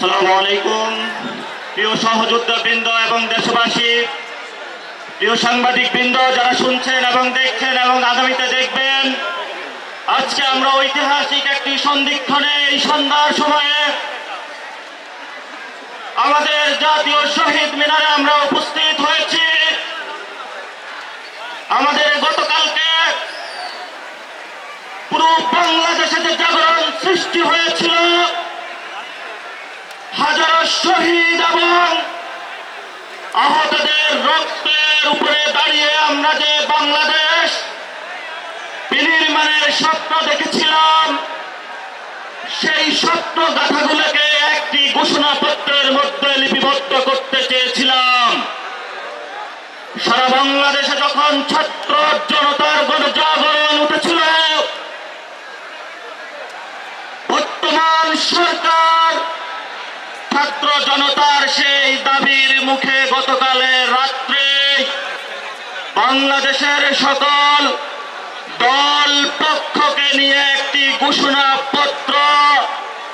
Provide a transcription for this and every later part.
আসসালামু আলাইকুম। প্রিয় সহযোদ্ধা বৃন্দ এবং দেশবাসী, প্রিয় সাংবাদিক বৃন্দ যারা শুনছেন এবং দেখছেন এবং আগামীতে দেখবেন, আজকে আমরা ঐতিহাসিক একটি সন্ধিক্ষণে এই সন্ধ্যার সময়ে আমাদের জাতীয় শহীদ মিনারে আমরা উপস্থিত হয়েছি। আমাদের গতকালকে পুরো বাংলাদেশে শহীদ এবং আহতদের রক্তের উপরে দাঁড়িয়ে আমরা যে বাংলাদেশ, বিনির্মাণের স্বপ্ন দেখেছিলাম, সেই স্বপ্ন গাথাগুলোকে একটি ঘোষণাপত্রের মধ্যে লিপিবদ্ধ করতে চেয়েছিলাম। সারা বাংলাদেশে যখন ছাত্র জনতার গণজাগরণ উঠেছিল, বর্তমান সরকার ছাত্র জনতার সেই দাবির মুখে গতকালে রাত্রে বাংলাদেশের সকল দল পক্ষকে নিয়ে একটি ঘোষণাপত্র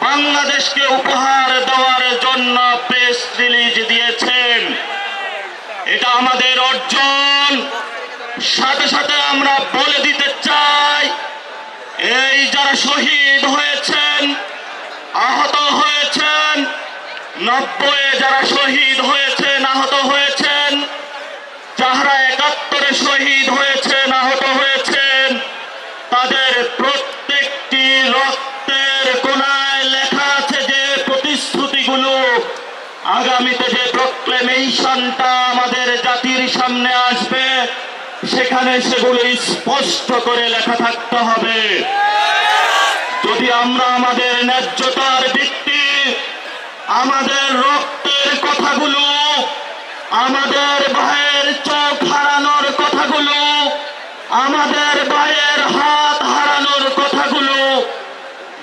বাংলাদেশকে উপহার দেওয়ার জন্য প্রেস রিলিজ দিয়েছেন। এটা আমাদের অর্জন। সাথে সাথে আমরা বলে দিতে চাই, এই যারা শহীদ হয়েছেন, আহত নব্বই যারা শহীদ হয়েছেন আহত হয়েছেন, যাহারা একাত্তরে শহীদ হয়েছেন আহত হয়েছেন, তাদের প্রত্যেকটি রক্তের কোনায় লেখা আছে যে প্রতিশ্রুতিগুলো। আগামীতে যে প্রক্লেমেশনটা আমাদের জাতির সামনে আসবে, সেখানে সেগুলো স্পষ্ট করে লেখা থাকতে হবে। যদি আমরা আমাদের ন্যায্যতার ভিত্তি আমাদের রক্তের কথাগুলো, আমাদের ভাইয়ের চোখ হারানোর কথাগুলো, আমাদের ভাইয়ের হাত হারানোর কথাগুলো,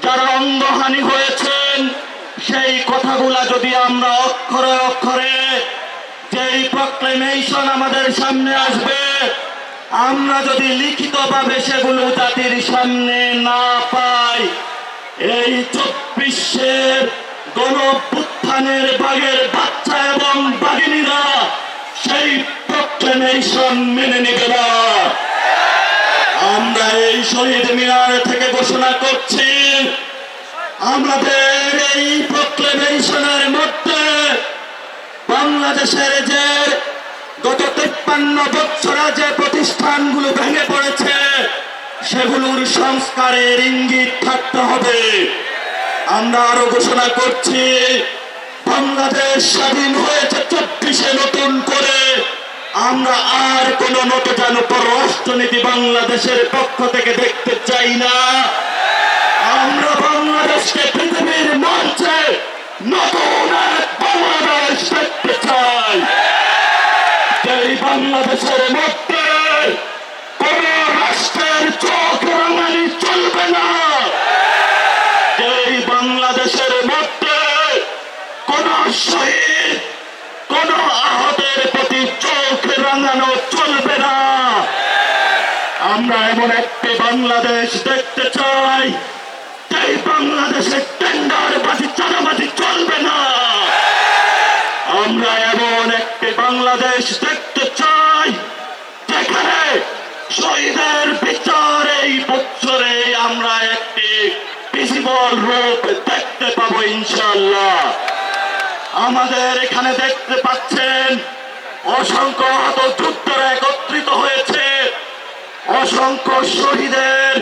যারা অঙ্গহানি হয়েছেন, সেই কথাগুলা যদি আমরা অক্ষরে অক্ষরে, যেই প্রক্লেমেশন আমাদের সামনে আসবে, আমরা যদি লিখিতভাবে সেগুলো জাতির সামনে না পাই, এই চব্বিশের গণপুত্থানের বাগের বাচ্চা এবং বাগিনীরা সেই প্রক্লেমেশন মেনে নেবে না। আমরা এই শহীদ মিনার থেকে ঘোষণা করছি, আমাদের এই প্রক্লেমেশনের মধ্যে বাংলাদেশের যে গত তেপ্পান্ন বছরে যে প্রতিষ্ঠানগুলো ভেঙে পড়েছে, সেগুলোর সংস্কারের ইঙ্গিত থাকতে হবে। আমরা আরও ঘোষণা করছি, বাংলাদেশ স্বাধীন হয়েছে চব্বিশে নতুন করে। আমরা আর কোন নতজান পররাষ্ট্রনীতি বাংলাদেশের পক্ষ থেকে দেখতে চাই না। আমরা বাংলাদেশকে পৃথিবীর মঞ্চে নতুন বাংলাদেশ দেখতে চাই। বাংলাদেশের মধ্যে শহীদ কোন আহতের প্রতি চোখ রাঙানো চলবে না। আমরা এমন একটি বাংলাদেশ দেখতে চাই এই বাংলাদেশে টেন্ডার বাজি চাঁদাবাজি চলবে না। আমরা এমন একটি বাংলাদেশ দেখতে চাই, যেখানে শহীদের বিচার এই বছরে আমরা একটি ভিজিবল রূপ দেখতে পাবো ইনশাল্লাহ আমাদের এখানে দেখতে পাচ্ছেন অসংখ্য আহত যুদ্ধরা একত্রিত হয়েছে। অসংখ্য শহীদের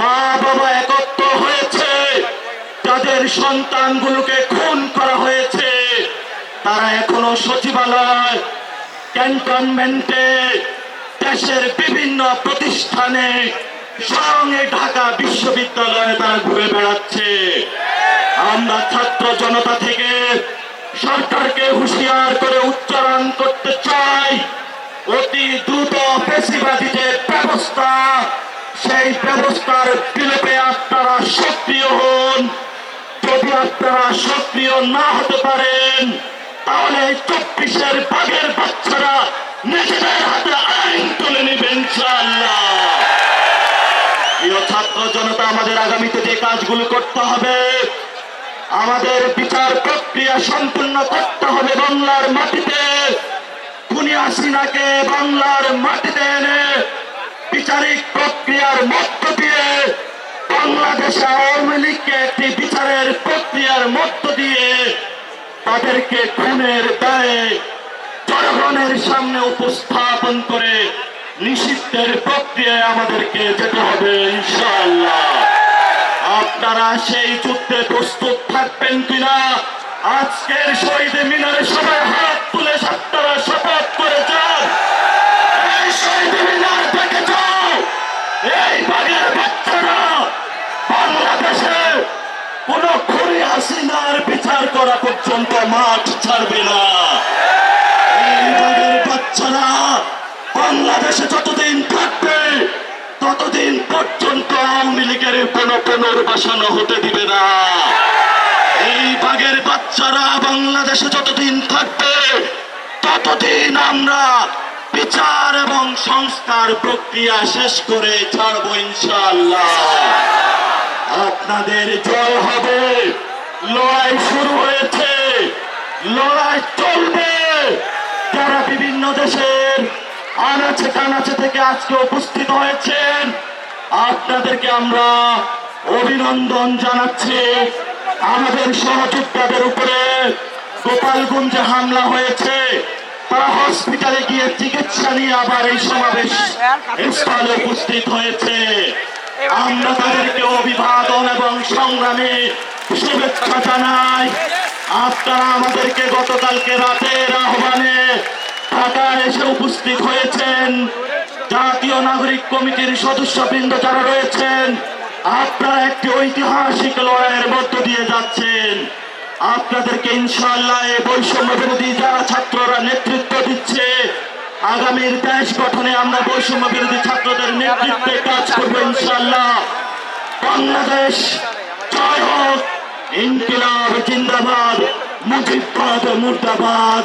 মা বাবা একত্র হয়েছে। যাদের সন্তানগুলোকে খুন করা হয়েছে, তারা এখনও সচিবালয়, ক্যান্টনমেন্টে, দেশের বিভিন্ন প্রতিষ্ঠানে সঙ্গে ঢাকা বিশ্ববিদ্যালয়ে তারা ঘুরে বেড়াচ্ছে। আমরা ছাত্র জনতা থেকে সরকারকে হুঁশিয়ার করে উচ্চারণ করতে চাই। অতি দ্রুত পেশিবাদী যে ব্যবস্থা, সেই ব্যবস্থার বিলোপে আপনারা সক্রিয় হন। যদি আপনারা সক্রিয় না হতে পারেন, তাহলে চব্বিশের বাঘের বাচ্চারা নিজেদের হাতে আইন তুলে নেবেন ছাত্র জনতা, আমাদের আগামীতে যে কাজগুলো করতে হবে আমাদের বিচার প্রক্রিয়া সম্পূর্ণ করতে হবে বাংলার মাটিতে। খুনি হাসিনাকে বাংলার মাটিতে এনে বিচারিক প্রক্রিয়ার মধ্য দিয়ে বাংলাদেশে আওয়ামী লীগকে একটি বিচারের প্রক্রিয়ার মধ্য দিয়ে তাদেরকে খুনের দায়ে জনগণের সামনে উপস্থাপন করে নিষিদ্ধের প্রক্রিয়ায় আমাদেরকে যেতে হবে, ইনশাআল্লাহ। আপনারা সেই যুদ্ধে প্রস্তুত থাকবেন কিনা? আজকের শহীদ মিনারে সবাই হাত তুলে আপনারা শপথ করে যান। এই শহীদ মিনার থেকে যাও। এই বাগের বাচ্চারা, বাংলাদেশে কোন খুনি হাসিনার বিচার করা পর্যন্ত মাঠ ছাড়বে না। এই বাগের বাচ্চারা বাংলাদেশে যতদিন থাকবে ততদিন পর্যন্ত আওয়ামী লীগের কোন পুনর্বাসন হতে দিবে না, এই বাগের বাচ্চারা বাংলাদেশে যতদিন থাকবে, ততদিন আমরা বিচার এবং সংস্কার প্রক্রিয়া শেষ করে ছাড়বো ইনশাআল্লাহ। আপনাদের জয় হবে, লড়াই শুরু হয়েছে, লড়াই চলবে। তারা বিভিন্ন দেশের আনাচে কানাচে থেকে আজকে উপস্থিত হয়েছেন। আপনাদেরকে আমরা অভিনন্দন জানাচ্ছি। আমাদের সহযোদ্ধাদের উপরে গোপালগঞ্জে হামলা হয়েছে। তারা হসপিটালে গিয়ে চিকিৎসা নিয়ে আবার এই সমাবেশ স্থলে উপস্থিত হয়েছে। আমরা তাদেরকে অভিবাদন এবং সংগ্রামে শুভেচ্ছা জানাই। আপনারা আমাদেরকে গতকালকে রাতের আহ্বানে ঢাকায় এসে উপস্থিত হয়েছেন জাতীয় নাগরিক কমিটির সদস্যবৃন্দ যারা রয়েছেন, আপনারা একটি ঐতিহাসিক লড়াইয়ের মধ্য দিয়ে যাচ্ছেন। আপনাদেরকে ইনশাল্লাহ এই বৈষম্য বিরোধী যারা ছাত্ররা নেতৃত্ব দিচ্ছে, আগামীর দেশ গঠনে আমরা বৈষম্য বিরোধী ছাত্রদের নেতৃত্বে কাজ করব ইনশাআল্লাহ। বাংলাদেশ, জয় হোক, ইনকিলাব, জিন্দাবাদ মুজিবাদ মুর্দাবাদ।